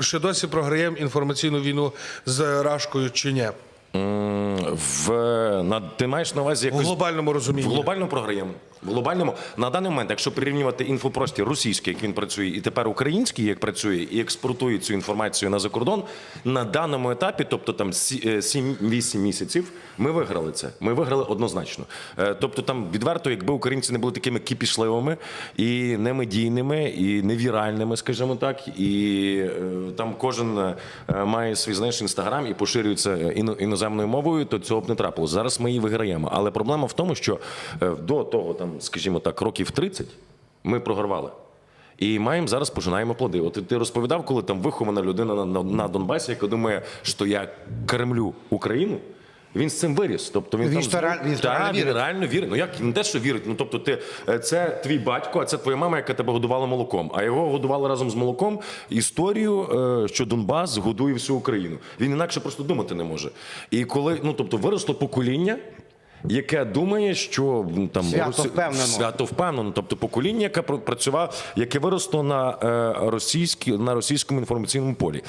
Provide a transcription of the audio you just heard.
ще досі програємо інформаційну війну з Рашкою чи ні? В на ти маєш на увазі В якось глобальному в глобальному програємо. В глобальному на даний момент, якщо порівнювати інфопростір російський, як він працює, і тепер український, як працює, і експортує цю інформацію на закордон, на даному етапі, тобто там 7-8 місяців, ми виграли це. Ми виграли однозначно. Е, Тобто, там відверто, якби українці не були такими кіпішливими і немедійними, і невіральними, скажімо так, і е, там кожен е, має свій знаєш інстаграм і поширюється е, іно- іноземною мовою, то цього б не трапилося. Зараз ми її виграємо. Але проблема в тому, що е, до того, там, скажімо так, років 30 ми програвали. І маємо зараз пожинаємо плоди. От ти розповідав, коли там вихована людина на, на, на Донбасі, яка думає, що я кремлю Україну. Він з цим виріс. Тобто він, Він там ж то реаль- він ж Та, реально він вірить. реально вірить. Ну як не те, що вірить. Ну тобто, ти е, це твій батько, а це твоя мама, яка тебе годувала молоком. А його годували разом з молоком історію, е, що Донбас годує всю Україну. Він інакше просто думати не може. І коли ну тобто виросло покоління. Яке думає, що ну, там Свято Росі- впевнено. свято впевнено, тобто покоління, яке пр- працював, яке виросло на е, російській на російському інформаційному полі.